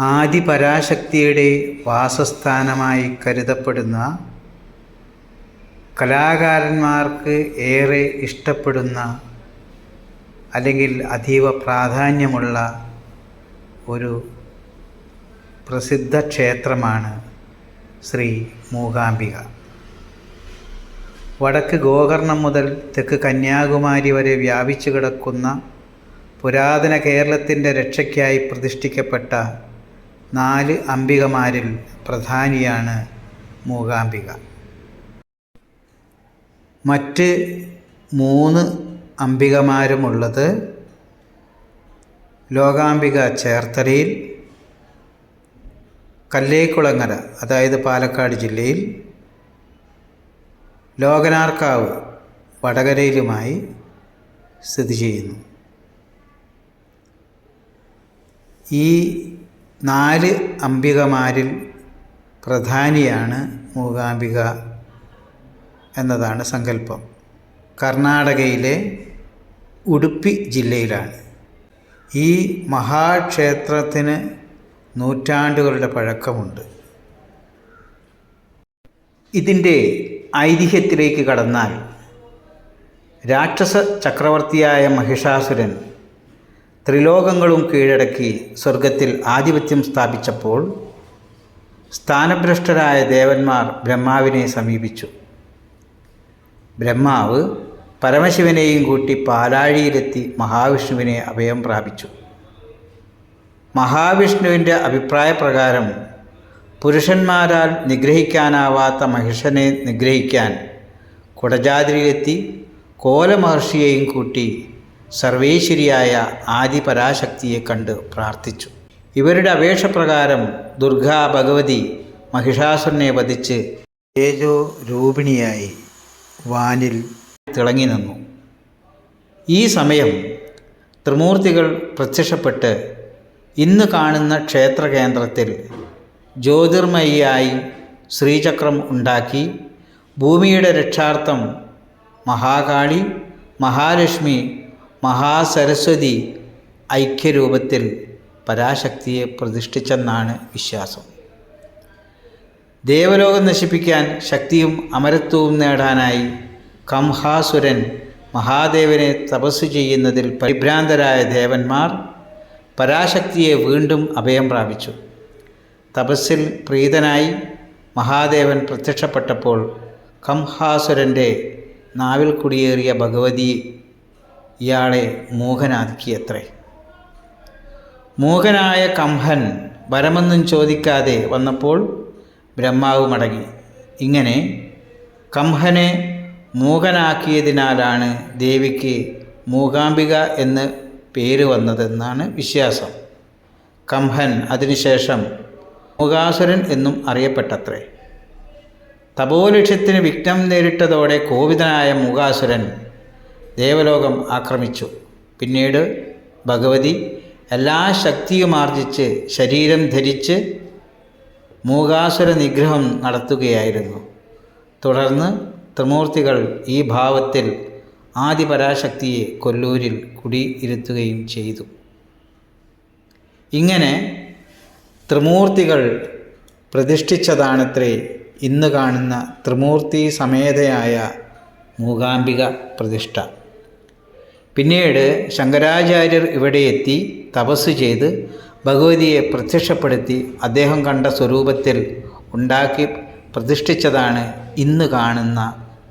ആദിപരാശക്തിയുടെ വാസസ്ഥാനമായി കരുതപ്പെടുന്ന കലാകാരന്മാർക്ക് ഏറെ ഇഷ്ടപ്പെടുന്ന അല്ലെങ്കിൽ അതീവ പ്രാധാന്യമുള്ള ഒരു പ്രസിദ്ധ ക്ഷേത്രമാണ് ശ്രീ മൂകാംബിക. വടക്ക് ഗോകർണം മുതൽ തെക്ക് കന്യാകുമാരി വരെ വ്യാപിച്ചു കിടക്കുന്ന പുരാതന കേരളത്തിന്റെ രക്ഷയ്ക്കായി പ്രതിഷ്ഠിക്കപ്പെട്ട നാല് അംബികമാരിൽ പ്രധാനിയാണ് മൂകാംബിക. മറ്റ് മൂന്ന് അംബികമാരുമുള്ളത് ലോകാംബിക ചേർത്തലയിൽ കല്ലേക്കുളങ്ങര അതായത് പാലക്കാട് ജില്ലയിൽ ലോകനാർക്കാവ് വടകരയിലുമായി സ്ഥിതി ചെയ്യുന്നു. ഈ നാല് അംബികമാരിൽ പ്രധാനിയാണ് മൂകാംബിക എന്നതാണ് സങ്കല്പം. കർണാടകയിലെ ഉടുപ്പി ജില്ലയിലാണ്. ഈ മഹാക്ഷേത്രത്തിന് നൂറ്റാണ്ടുകളുടെ പഴക്കമുണ്ട്. ഇതിന്റെ ഐതിഹ്യത്തിലേക്ക് കടന്നാൽ രാക്ഷസ ചക്രവർത്തിയായ മഹിഷാസുരൻ ത്രിലോകങ്ങളും കീഴടക്കി സ്വർഗത്തിൽ ആധിപത്യം സ്ഥാപിച്ചപ്പോൾ സ്ഥാനഭ്രഷ്ടരായ ദേവന്മാർ ബ്രഹ്മാവിനെ സമീപിച്ചു. ബ്രഹ്മാവ് പരമശിവനെയും കൂട്ടി പാലാഴിയിലെത്തി മഹാവിഷ്ണുവിനെ അഭയം പ്രാപിച്ചു. മഹാവിഷ്ണുവിന്റെ അഭിപ്രായപ്രകാരം പുരുഷന്മാരാൽ നിഗ്രഹിക്കാനാവാത്ത മഹിഷനെ നിഗ്രഹിക്കാൻ കുടജാതിരിയിലെത്തി കോലമഹർഷിയെയും കൂട്ടി സർവേശ്വരിയായ ആദിപരാശക്തിയെ കണ്ട് പ്രാർത്ഥിച്ചു. ഇവരുടെ അപേക്ഷപ്രകാരം ദുർഗാ ഭഗവതി മഹിഷാസുരനെ വധിച്ച് തേജോ രൂപിണിയായി വാനിൽ തിളങ്ങി നിന്നു. ഈ സമയം ത്രിമൂർത്തികൾ പ്രത്യക്ഷപ്പെട്ട് ഇന്ന് കാണുന്ന ക്ഷേത്രകേന്ദ്രത്തിൽ ജ്യോതിർമയിയായി ശ്രീചക്രം ഉണ്ടാക്കി ഭൂമിയുടെ രക്ഷാർത്ഥം മഹാകാളി മഹാലക്ഷ്മി മഹാസരസ്വതി ഐക്യരൂപത്തിൽ പരാശക്തിയെ പ്രതിഷ്ഠിച്ചെന്നാണ് വിശ്വാസം. ദേവലോകം നശിപ്പിക്കാൻ ശക്തിയും അമരത്വവും നേടാനായി കംഹാസുരൻ മഹാദേവനെ തപസ് ചെയ്യുന്നതിൽ പരിഭ്രാന്തരായ ദേവന്മാർ പരാശക്തിയെ വീണ്ടും അഭയം പ്രാപിച്ചു. തപസ്സിൽ പ്രീതനായി മഹാദേവൻ പ്രത്യക്ഷപ്പെട്ടപ്പോൾ കംഹാസുരന്റെ നാവിൽ കുടിയേറിയ ഭഗവതി ഇയാളെ മൂകനാക്കിയത്രേ. മൂകനായ കംഹൻ വരമൊന്നും ചോദിക്കാതെ വന്നപ്പോൾ ബ്രഹ്മാവ് മടങ്ങി. ഇങ്ങനെ കംഹനെ മൂകനാക്കിയതിനാലാണ് ദേവിക്ക് മൂകാംബിക എന്ന് പേര് വന്നതെന്നാണ് വിശ്വാസം. കംഹൻ അതിനുശേഷം മൂകാസുരൻ എന്നും അറിയപ്പെട്ടത്രേ. തപോലക്ഷ്യത്തിന് വിഘ്നം നേരിട്ടതോടെ കോപിതനായ മൂകാസുരൻ ദേവലോകം ആക്രമിച്ചു. പിന്നീട് ഭഗവതി എല്ലാ ശക്തിയും ആർജിച്ച് ശരീരം ധരിച്ച് മൂകാസുര നിഗ്രഹം നടത്തുകയായിരുന്നു. തുടർന്ന് ത്രിമൂർത്തികൾ ഈ ഭാവത്തിൽ ആദിപരാശക്തിയെ കൊല്ലൂരിൽ കുടിയിരുത്തുകയും ചെയ്തു. ഇങ്ങനെ ത്രിമൂർത്തികൾ പ്രതിഷ്ഠിച്ചതാണത്രേ ഇന്ന് കാണുന്ന ത്രിമൂർത്തി സമേതയായ മൂകാംബിക പ്രതിഷ്ഠ. പിന്നീട് ശങ്കരാചാര്യർ ഇവിടെ എത്തി തപസ് ചെയ്ത് ഭഗവതിയെ പ്രത്യക്ഷപ്പെടുത്തി അദ്ദേഹം കണ്ട സ്വരൂപത്തിൽ ഉണ്ടാക്കി പ്രതിഷ്ഠിച്ചതാണ് ഇന്ന് കാണുന്ന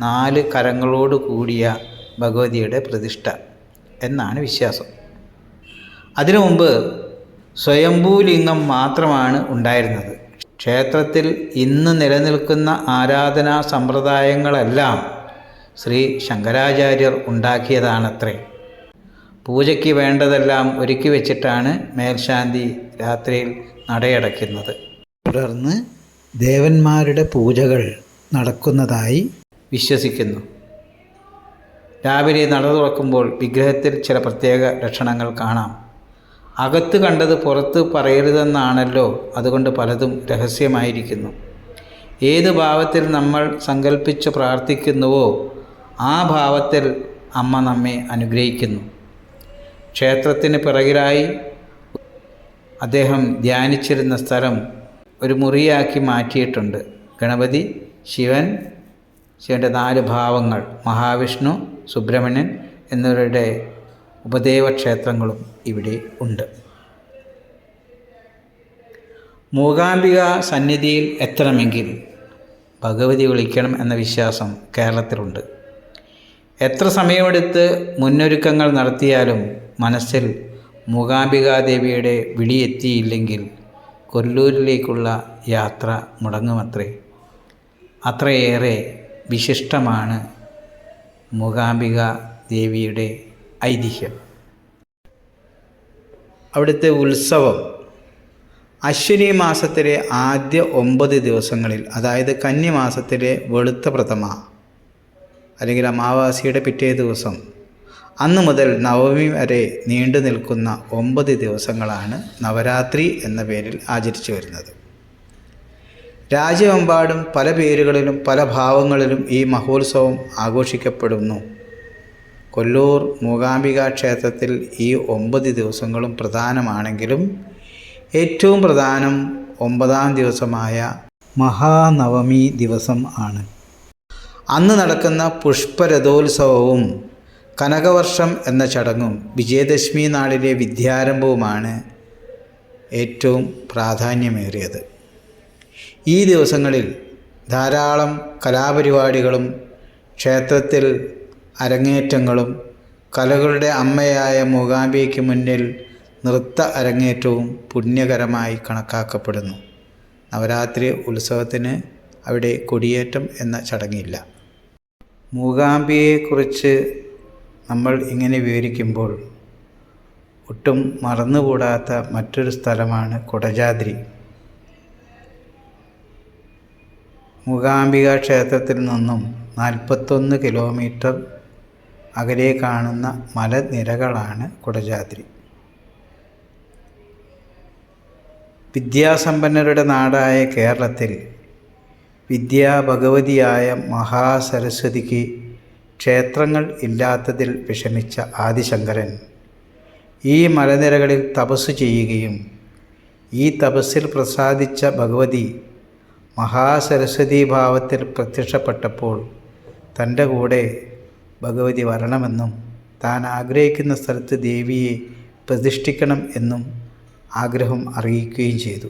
നാല് കരങ്ങളോട് കൂടിയ ഭഗവതിയുടെ പ്രതിഷ്ഠ എന്നാണ് വിശ്വാസം. അതിനു മുമ്പ് സ്വയംഭൂലിംഗം മാത്രമാണ് ഉണ്ടായിരുന്നത്. ക്ഷേത്രത്തിൽ ഇന്ന് നിലനിൽക്കുന്ന ആരാധനാ സമ്പ്രദായങ്ങളെല്ലാം ശ്രീ ശങ്കരാചാര്യർ ഉണ്ടാക്കിയതാണത്രേ. പൂജയ്ക്ക് വേണ്ടതെല്ലാം ഒരുക്കി വെച്ചിട്ടാണ് മേൽശാന്തി രാത്രിയിൽ നടയടയ്ക്കുന്നത്. തുടർന്ന് ദേവന്മാരുടെ പൂജകൾ നടക്കുന്നതായി വിശ്വസിക്കുന്നു. രാവിലെ നട തുറക്കുമ്പോൾ വിഗ്രഹത്തിൽ ചില പ്രത്യേക ലക്ഷണങ്ങൾ കാണാം. അകത്ത് കണ്ടത് പുറത്ത് പറയരുതെന്നാണല്ലോ അതുകൊണ്ട് പലതും രഹസ്യമായിരിക്കുന്നു. ഏത് ഭാവത്തിൽ നമ്മൾ സങ്കല്പിച്ച് പ്രാർത്ഥിക്കുന്നുവോ ആ ഭാവത്തിൽ അമ്മ നമ്മെ അനുഗ്രഹിക്കുന്നു. ക്ഷേത്രത്തിന് പിറകിലായി അദ്ദേഹം ധ്യാനിച്ചിരുന്ന സ്ഥലം ഒരു മുറിയാക്കി മാറ്റിയിട്ടുണ്ട്. ഗണപതി ശിവൻ ശിവന്റെ നാല് ഭാവങ്ങൾ മഹാവിഷ്ണു സുബ്രഹ്മണ്യൻ എന്നിവരുടെ ഉപദേവക്ഷേത്രങ്ങളും ഇവിടെ ഉണ്ട്. മൂകാംബിക സന്നിധിയിൽ എത്തണമെങ്കിൽ ഭഗവതി വിളിക്കണം എന്ന വിശ്വാസം കേരളത്തിലുണ്ട്. എത്ര സമയമെടുത്ത് മുന്നൊരുക്കങ്ങൾ നടത്തിയാലും മനസ്സിൽ മൂകാംബികാദേവിയുടെ വിളിയെത്തിയില്ലെങ്കിൽ കൊല്ലൂരിലേക്കുള്ള യാത്ര മുടങ്ങുമത്രേ. അത്രയേറെ വിശിഷ്ടമാണ് മൂകാംബിക ദേവിയുടെ ഐതിഹ്യം. അവിടുത്തെ ഉത്സവം അശ്വിനി മാസത്തിലെ ആദ്യ ഒമ്പത് ദിവസങ്ങളിൽ അതായത് കന്നി മാസത്തിലെ വെളുത്ത പ്രഥമ അല്ലെങ്കിൽ അമാവാസിയുടെ പിറ്റേ ദിവസം അന്ന് മുതൽ നവമി വരെ നീണ്ടു നിൽക്കുന്ന ഒമ്പത് ദിവസങ്ങളാണ് നവരാത്രി എന്ന പേരിൽ ആചരിച്ചു വരുന്നത്. രാജ്യമെമ്പാടും പല പേരുകളിലും പല ഭാവങ്ങളിലും ഈ മഹോത്സവം ആഘോഷിക്കപ്പെടുന്നു. കൊല്ലൂർ മൂകാംബിക ക്ഷേത്രത്തിൽ ഈ ഒമ്പത് ദിവസങ്ങളും പ്രധാനമാണെങ്കിലും ഏറ്റവും പ്രധാനം ഒമ്പതാം ദിവസമായ മഹാനവമി ദിവസം ആണ്. അന്ന് നടക്കുന്ന പുഷ്പരഥോത്സവവും കനകവർഷം എന്ന ചടങ്ങും വിജയദശമി നാളിലെ വിദ്യാരംഭവുമാണ് ഏറ്റവും പ്രാധാന്യമേറിയത്. ഈ ദിവസങ്ങളിൽ ധാരാളം കലാപരിപാടികളും ക്ഷേത്രത്തിൽ അരങ്ങേറ്റങ്ങളും കലകളുടെ അമ്മയായ മൂകാംബിക്ക് മുന്നിൽ നൃത്ത അരങ്ങേറ്റവും പുണ്യകരമായി കണക്കാക്കപ്പെടുന്നു. നവരാത്രി ഉത്സവത്തിന് അവിടെ കൊടിയേറ്റം എന്ന ചടങ്ങില്ല. മൂകാംബിയെക്കുറിച്ച് നമ്മൾ ഇങ്ങനെ വിവരിക്കുമ്പോൾ ഒട്ടും മറന്നുകൂടാത്ത മറ്റൊരു സ്ഥലമാണ് കൊടജാദ്രി. മൂകാംബിക ക്ഷേത്രത്തിൽ നിന്നും നാൽപ്പത്തൊന്ന് കിലോമീറ്റർ അകലെ കാണുന്ന മലനിരകളാണ് കുടജാദ്രി. വിദ്യാസമ്പന്നരുടെ നാടായ കേരളത്തിൽ വിദ്യാഭഗവതിയായ മഹാസരസ്വതിക്ക് ക്ഷേത്രങ്ങൾ ഇല്ലാത്തതിൽ വിഷമിച്ച ആദിശങ്കരൻ ഈ മലനിരകളിൽ തപസ് ചെയ്യുകയും ഈ തപസ്സിൽ പ്രസാദിച്ച ഭഗവതി മഹാസരസ്വതി ഭാവത്തിൽ പ്രത്യക്ഷപ്പെട്ടപ്പോൾ തന്റെ കൂടെ ഭഗവതി വരണമെന്നും താൻ ആഗ്രഹിക്കുന്ന സ്ഥലത്ത് ദേവിയെ പ്രതിഷ്ഠിക്കണം എന്നും ആഗ്രഹം അറിയിക്കുകയും ചെയ്തു.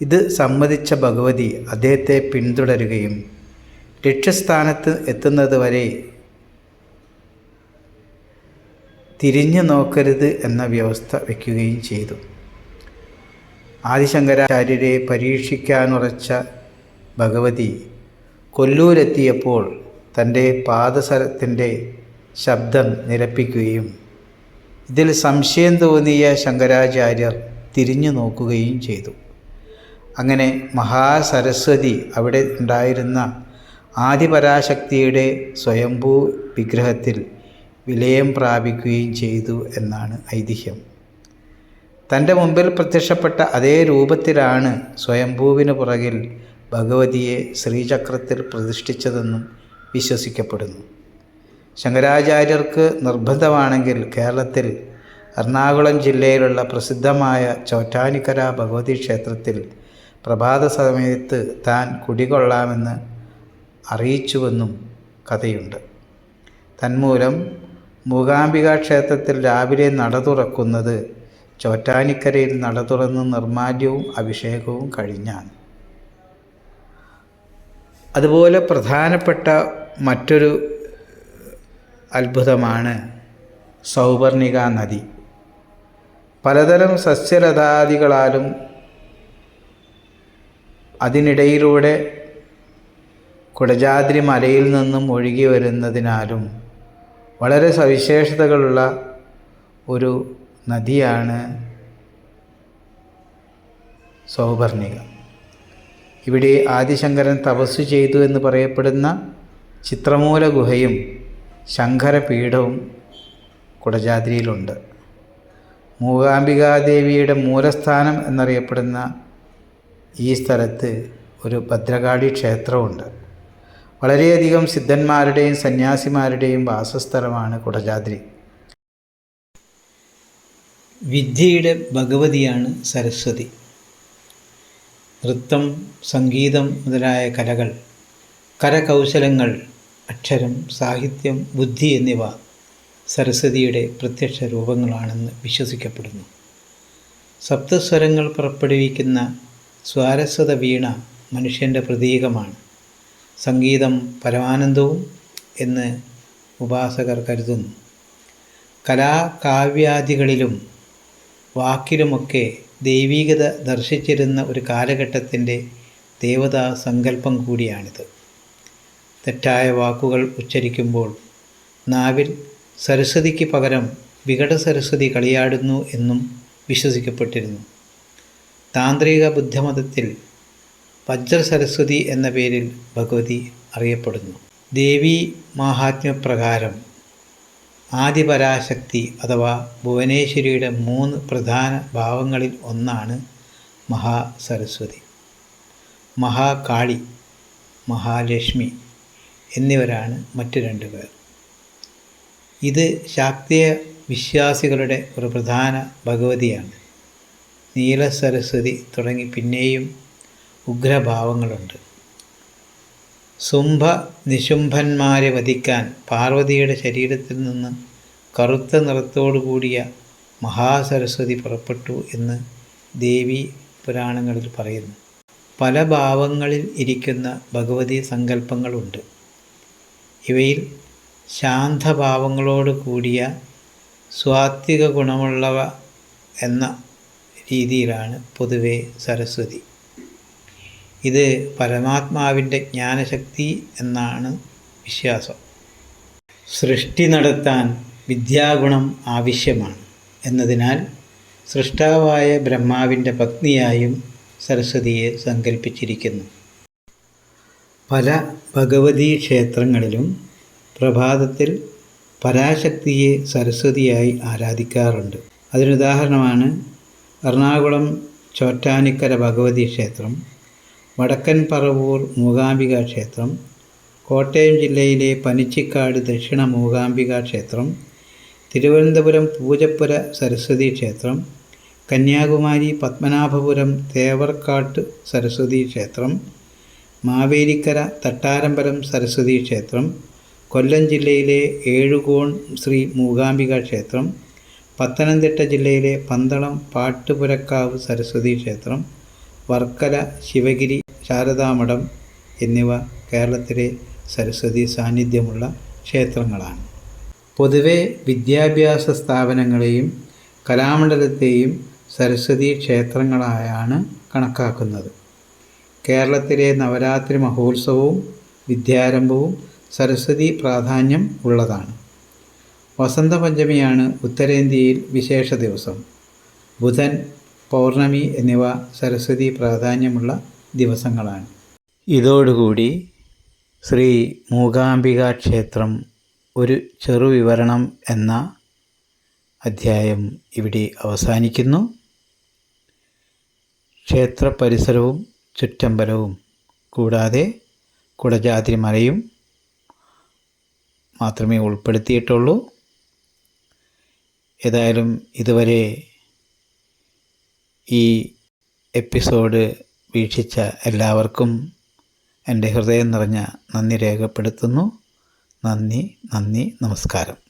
ഇത് സമ്മതിച്ച ഭഗവതി അദ്ദേഹത്തെ പിന്തുടരുകയും ലക്ഷ്യസ്ഥാനത്ത് എത്തുന്നത് വരെ തിരിഞ്ഞു നോക്കരുത് എന്ന വ്യവസ്ഥ വയ്ക്കുകയും ചെയ്തു. ആദിശങ്കരാചാര്യരെ പരീക്ഷിക്കാനുറച്ച ഭഗവതി കൊല്ലൂരെത്തിയപ്പോൾ തന്റെ പാദസരത്തിന്റെ ശബ്ദം നിരപ്പിക്കുകയും ഇതിൽ സംശയം തോന്നിയ ശങ്കരാചാര്യർ തിരിഞ്ഞു നോക്കുകയും ചെയ്തു. അങ്ങനെ മഹാസരസ്വതി അവിടെ ഉണ്ടായിരുന്ന ആദിപരാശക്തിയുടെ സ്വയംഭൂ വിഗ്രഹത്തിൽ വിലയം പ്രാപിക്കുകയും ചെയ്തു എന്നാണ് ഐതിഹ്യം. തന്റെ മുമ്പിൽ പ്രത്യക്ഷപ്പെട്ട അതേ രൂപത്തിലാണ് സ്വയംഭൂവിന് പുറകിൽ ഭഗവതിയെ ശ്രീചക്രത്തിൽ പ്രതിഷ്ഠിച്ചതെന്നും വിശ്വസിക്കപ്പെടുന്നു. ശങ്കരാചാര്യർക്ക് നിർബന്ധമാണെങ്കിൽ കേരളത്തിൽ എറണാകുളം ജില്ലയിലുള്ള പ്രസിദ്ധമായ ചോറ്റാനിക്കര ഭഗവതി ക്ഷേത്രത്തിൽ പ്രഭാത സമയത്ത് താൻ കുടികൊള്ളാമെന്ന് അറിയിച്ചുവെന്നും കഥയുണ്ട്. തന്മൂലം മൂകാംബിക ക്ഷേത്രത്തിൽ രാവിലെ നട തുറക്കുന്നത് ചോറ്റാനിക്കരയിൽ നട തുറന്ന് നിർമാല്യവും അഭിഷേകവും കഴിഞ്ഞാണ്. അതുപോലെ പ്രധാനപ്പെട്ട മറ്റൊരു അത്ഭുതമാണ് സൗവർണിക നദി. പലതരം സസ്യലതാദികളാലും അതിനിടയിലൂടെ കുടജാദ്രി മലയിൽ നിന്നും ഒഴുകി വരുന്നതിനാലും വളരെ സവിശേഷതകളുള്ള ഒരു നദിയാണ് സൗപർണിക. ഇവിടെ ആദിശങ്കരൻ തപസ് ചെയ്തു എന്ന് പറയപ്പെടുന്ന ചിത്രമൂല ഗുഹയും ശങ്കരപീഠവും കുടജാദ്രിയിലുണ്ട്. മൂകാംബികാദേവിയുടെ മൂലസ്ഥാനം എന്നറിയപ്പെടുന്ന ഈ സ്ഥലത്ത് ഒരു ഭദ്രകാളി ക്ഷേത്രമുണ്ട്. വളരെയധികം സിദ്ധന്മാരുടെയും സന്യാസിമാരുടെയും വാസസ്ഥലമാണ് കുടജാദ്രി. വിദ്യയുടെ ഭഗവതിയാണ് സരസ്വതി. നൃത്തം സംഗീതം മുതലായ കലകൾ കരകൗശലങ്ങൾ അക്ഷരം സാഹിത്യം ബുദ്ധി എന്നിവ സരസ്വതിയുടെ പ്രത്യക്ഷ രൂപങ്ങളാണെന്ന് വിശ്വസിക്കപ്പെടുന്നു. സപ്തസ്വരങ്ങൾ പുറപ്പെടുവിക്കുന്ന സ്വാരസ്വത വീണ മനുഷ്യന്റെ പ്രതീകമാണ്. സംഗീതം പരമാനന്ദവും എന്ന് ഉപാസകർ കരുതുന്നു. കലാകാവ്യാദികളിലും വാക്കിലുമൊക്കെ ദൈവീകത ദർശിച്ചിരുന്ന ഒരു കാലഘട്ടത്തിന്റെ ദേവതാ സങ്കല്പം കൂടിയാണിത്. തെറ്റായ വാക്കുകൾ ഉച്ചരിക്കുമ്പോൾ നാവിൽ സരസ്വതിക്ക് പകരം വികട സരസ്വതി കളിയാടുന്നു എന്നും വിശ്വസിക്കപ്പെട്ടിരുന്നു. താന്ത്രിക ബുദ്ധമതത്തിൽ വജ്ര സരസ്വതി എന്ന പേരിൽ ഭഗവതി അറിയപ്പെടുന്നു. ദേവി മാഹാത്മ്യപ്രകാരം ആദിപരാശക്തി അഥവാ ഭുവനേശ്വരിയുടെ മൂന്ന് പ്രധാന ഭാവങ്ങളിൽ ഒന്നാണ് മഹാസരസ്വതി. മഹാകാളി മഹാലക്ഷ്മി എന്നിവരാണ് മറ്റു രണ്ടു പേർ. ഇത് ശാക്തീയ വിശ്വാസികളുടെ ഒരു പ്രധാന ഭഗവതിയാണ്. നീലസരസ്വതി തുടങ്ങി പിന്നെയും ഉഗ്രഭാവങ്ങളുണ്ട്. ശുംഭ നിശുംഭന്മാരെ വധിക്കാൻ പാർവതിയുടെ ശരീരത്തിൽ നിന്ന് കറുത്ത നിറത്തോടുകൂടിയ മഹാസരസ്വതി പുറപ്പെട്ടു എന്ന് ദേവി പുരാണങ്ങളിൽ പറയുന്നു. പല ഭാവങ്ങളിൽ ഇരിക്കുന്ന ഭഗവതി സങ്കല്പങ്ങളുണ്ട്. ഇവയിൽ ശാന്തഭാവങ്ങളോട് കൂടിയ സ്വാത്വിക ഗുണമുള്ളവ എന്ന രീതിയിലാണ് പൊതുവെ സരസ്വതി. ഇത് പരമാത്മാവിന്റെ ജ്ഞാനശക്തി എന്നാണ് വിശ്വാസം. സൃഷ്ടി നടത്താൻ വിദ്യാഗുണം ആവശ്യമാണ് എന്നതിനാൽ സൃഷ്ടാവായ ബ്രഹ്മാവിന്റെ പത്നിയായും സരസ്വതിയെ സങ്കല്പിച്ചിരിക്കുന്നു പല ഭഗവതി ക്ഷേത്രങ്ങളിലും പ്രഭാതത്തിൽ പരാശക്തിയെ സരസ്വതിയായി ആരാധിക്കാറുണ്ട്. അതിനുദാഹരണമാണ് എറണാകുളം ചോറ്റാനിക്കര ഭഗവതി ക്ഷേത്രം. വടക്കൻ പറവൂർ മൂകാംബിക ക്ഷേത്രം കോട്ടയം ജില്ലയിലെ പനിച്ചിക്കാട് ദക്ഷിണ മൂകാംബിക ക്ഷേത്രം തിരുവനന്തപുരം പൂജപ്പുര സരസ്വതി ക്ഷേത്രം കന്യാകുമാരി പത്മനാഭപുരം തേവർക്കാട്ട് സരസ്വതി ക്ഷേത്രം മാവേലിക്കര തട്ടാരമ്പലം സരസ്വതി ക്ഷേത്രം കൊല്ലം ജില്ലയിലെ ഏഴുകോൺ ശ്രീ മൂകാംബിക ക്ഷേത്രം പത്തനംതിട്ട ജില്ലയിലെ പന്തളം പാട്ടുപുരക്കാവ് സരസ്വതി ക്ഷേത്രം വർക്കല ശിവഗിരി ശാരദാമഠം എന്നിവ കേരളത്തിലെ സരസ്വതി സാന്നിധ്യമുള്ള ക്ഷേത്രങ്ങളാണ്. പൊതുവെ വിദ്യാഭ്യാസ സ്ഥാപനങ്ങളെയും കലാമണ്ഡലത്തെയും സരസ്വതി ക്ഷേത്രങ്ങളായാണ് കണക്കാക്കുന്നത്. കേരളത്തിലെ നവരാത്രി മഹോത്സവവും വിദ്യാരംഭവും സരസ്വതി പ്രാധാന്യം ഉള്ളതാണ്. വസന്തപഞ്ചമിയാണ് ഉത്തരേന്ത്യയിൽ വിശേഷ ദിവസം. ബുധൻ പൗർണമി എന്നിവ സരസ്വതി പ്രാധാന്യമുള്ള ദിവസങ്ങളാണ്. ഇതോടുകൂടി ശ്രീ മൂകാംബിക ക്ഷേത്രം ഒരു ചെറുവിവരണം എന്ന അധ്യായം ഇവിടെ അവസാനിക്കുന്നു. ക്ഷേത്ര പരിസരവും ചുറ്റമ്പലവും കൂടാതെ കുടജാദ്രി മലയും മാത്രമേ ഉൾപ്പെടുത്തിയിട്ടുള്ളൂ. ഏതായാലും ഇതുവരെ ഈ എപ്പിസോഡ് വീക്ഷിച്ച എല്ലാവർക്കും എന്റെ ഹൃദയം നിറഞ്ഞ നന്ദി രേഖപ്പെടുത്തുന്നു. നന്ദി നന്ദി നമസ്കാരം.